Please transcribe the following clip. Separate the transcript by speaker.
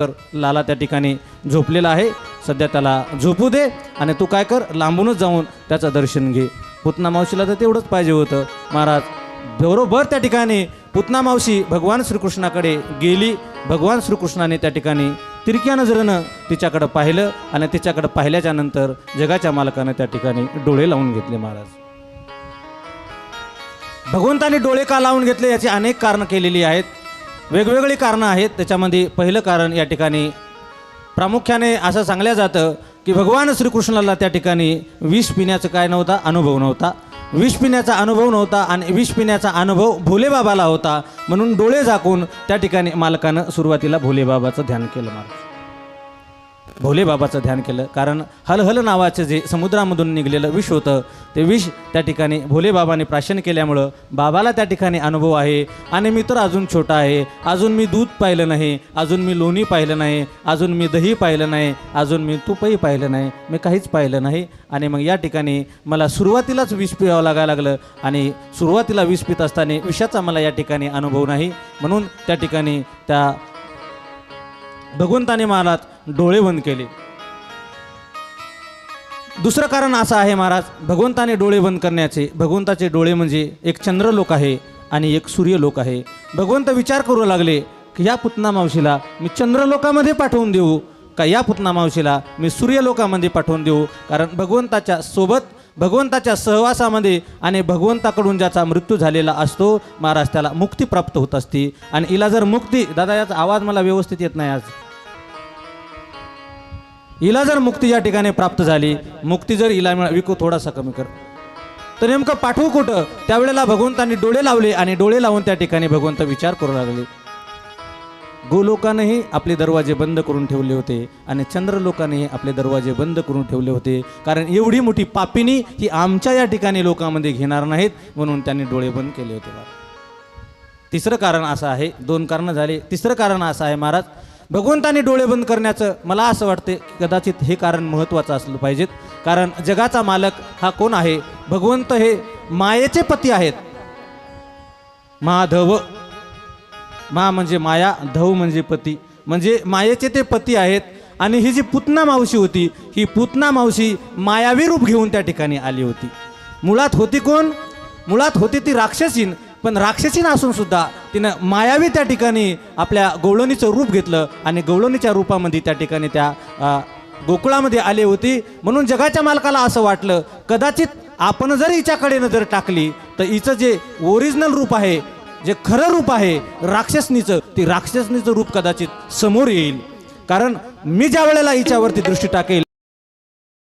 Speaker 1: तर लाला त्या ठिकाणी झोपलेला आहे. सध्या त्याला झोपू दे आणि तू काय कर लांबूनच जाऊन त्याचं दर्शन घे. पुतना मावशीला तर तेवढंच पाहिजे होतं. महाराज बरोबर त्या ठिकाणी पुतना मावशी भगवान श्रीकृष्णाकडे गेली. भगवान श्रीकृष्णाने त्या ठिकाणी तिरक्या नजरेनं तिच्याकडं पाहिलं आणि तिच्याकडं पाहिल्याच्या नंतर जगाच्या मालकानं त्या ठिकाणी डोळे लावून घेतले महाराज. भगवंताने डोळे का लावून घेतले याची अनेक कारणं केलेली आहेत. वेगवेगळी कारणं आहेत. त्याच्यामध्ये पहिलं कारण या ठिकाणी प्रामुख्याने असं सांगलं जातं की भगवान श्रीकृष्णाला त्या ठिकाणी विष पिण्याचं काय नव्हता? अनुभव नव्हता. विष पिण्याचा अनुभव नव्हता आणि विष पिण्याचा अनुभव भोलेबाबाला होता. म्हणून डोळे झाकून त्या ठिकाणी मालकानं सुरुवातीला भोलेबाबाचं ध्यान केलं महाराज भोलेबाबाचं ध्यान केलं. कारण हलहल नावाचं जे समुद्रामधून निघलेलं विष होतं ते विष त्या ठिकाणी भोलेबाबाने प्राशन केल्यामुळं बाबाला त्या ठिकाणी अनुभव आहे. आणि मी तर अजून छोटा आहे. अजून मी दूध पाहिलं नाही. अजून मी लोणी पाहिलं नाही. अजून मी दही पाहिलं नाही. अजून मी तुपही पाहिलं नाही. मी काहीच पाहिलं नाही. आणि मग या ठिकाणी मला सुरुवातीलाच विष पिवावं लागायला लागलं. आणि सुरुवातीला विष पित असताना विषाचा मला या ठिकाणी अनुभव नाही. म्हणून त्या ठिकाणी त्या भगवंताने महाराज डोळे बंद केले. दुसरं कारण असं आहे महाराज भगवंताने डोळे बंद करण्याचे भगवंताचे डोळे म्हणजे एक चंद्रलोक आहे आणि एक सूर्यलोक आहे. भगवंत विचार करू लागले की या पुतना मावशीला मी चंद्रलोकामध्ये पाठवून देऊ का या पुतना मावशीला मी सूर्यलोकामध्ये पाठवून देऊ? कारण भगवंताच्या सोबत भगवंताच्या सहवासामध्ये आणि भगवंताकडून ज्याचा मृत्यू झालेला असतो महाराज त्याला मुक्ती प्राप्त होत असते. आणि हिला जर मुक्ती दादा याचा आवाज मला व्यवस्थित येत नाही आज. हिला जर मुक्ती या ठिकाणी प्राप्त झाली मुक्ती जर हिला मिळा विकू थोडासा कमी कर. तर नेमकं पाठवू कुठं? त्यावेळेला भगवंतांनी डोळे लावले आणि डोळे लावून त्या ठिकाणी भगवंत विचार करू लागले. गोलोकानेही आपले दरवाजे बंद करून ठेवले होते आणि चंद्रलोकानेही आपले दरवाजे बंद करून ठेवले होते. कारण एवढी मोठी पापिनी ही आमच्या या ठिकाणी लोकांमध्ये घेणार नाहीत म्हणून त्यांनी डोळे बंद केले होते महाराज तिसरं कारण असं आहे दोन कारणं झाले. तिसरं कारण असं आहे महाराज भगवंताने डोळे बंद करण्याचं मला असं वाटते की कदाचित हे कारण महत्त्वाचं असलं पाहिजेत. कारण जगाचा मालक हा कोण आहे? भगवंत हे मायेचे पती आहेत. माधव मा म्हणजे माया धव म्हणजे पती. म्हणजे मायेचे ते पती आहेत आणि ही जी पुतना मावशी होती ही पुतना मावशी मायावी रूप घेऊन त्या ठिकाणी आली होती. मुळात होती कोण? मुळात होती ती राक्षसीन पण राक्षसीन असून सुद्धा तिनं मायावी त्या ठिकाणी आपल्या गवळणीचं रूप घेतलं आणि गवळणीच्या रूपामध्ये त्या ठिकाणी त्या गोकुळामध्ये आली होती. म्हणून जगाच्या मालकाला असं वाटलं कदाचित आपण जर हिच्याकडे नजर टाकली तर हिचं जे ओरिजिनल रूप आहे जे खरं रूप आहे राक्षसनीचं ते राक्षसनीचं रूप कदाचित समोर येईल. कारण मी ज्या वेळेला हिच्यावरती दृष्टी टाकेल